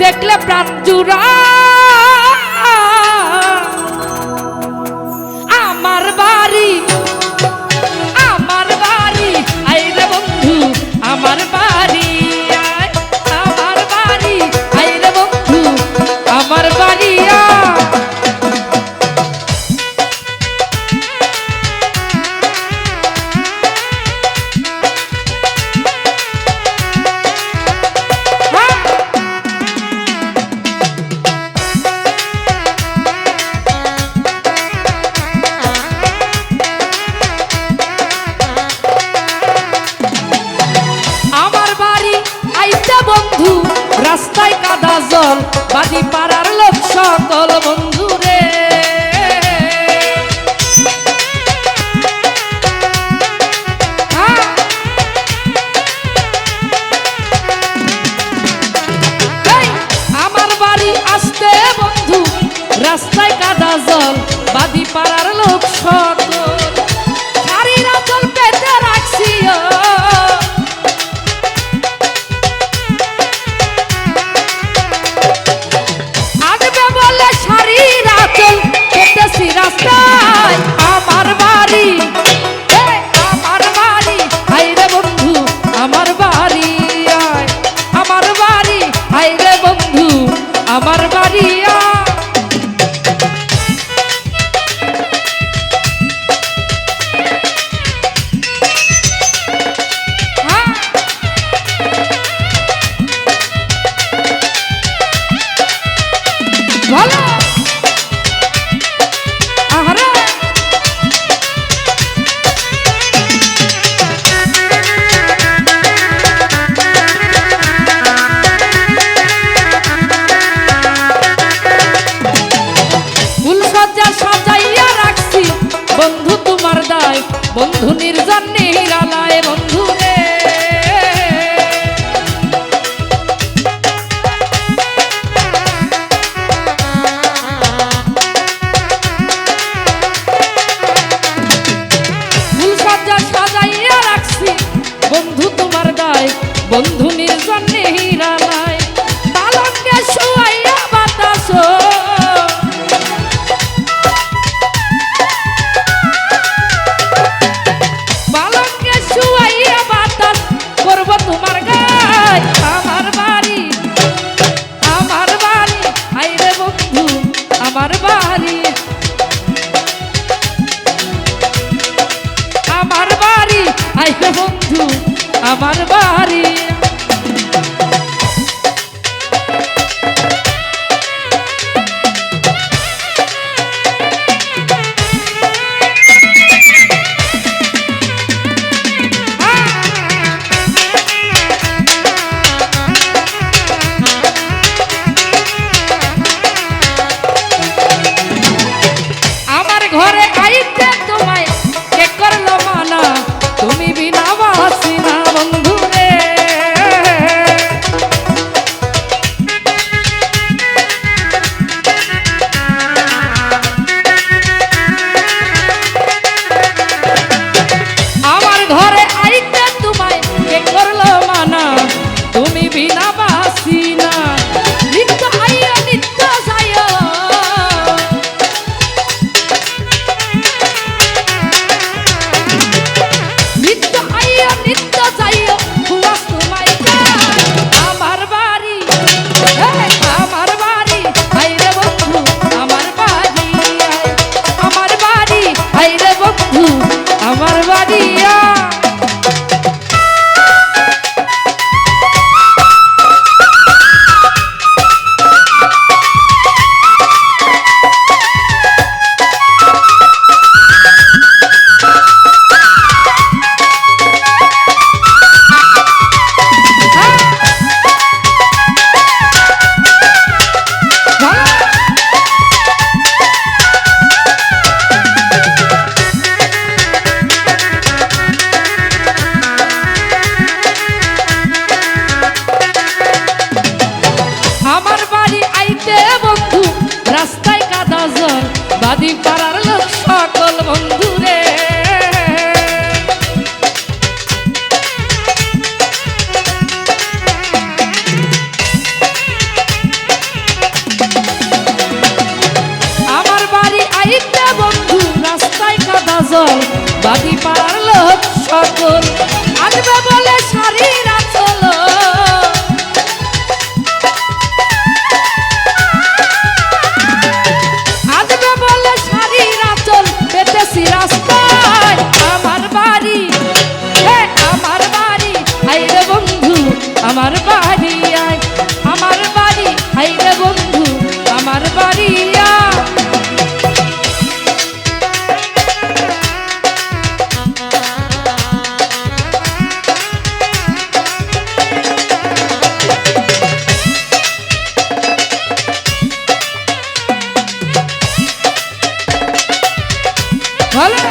দেখলে প্রাণ জুড়া বন্ধু রাস্তায় কাদা জল বাড়ি পাড়ার লোক সকল বন্ধু রে নীলালায় বন্ধু আইসো বন্ধু আমার বাড়ি। দাদি পাড়ার লোক সকল বন্ধুরে। আমার বাড়ি আইতে বন্ধু, রাস্তায় কাদা জল বাদি পাড়ার লোক সকল। আনবে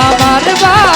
আমার বা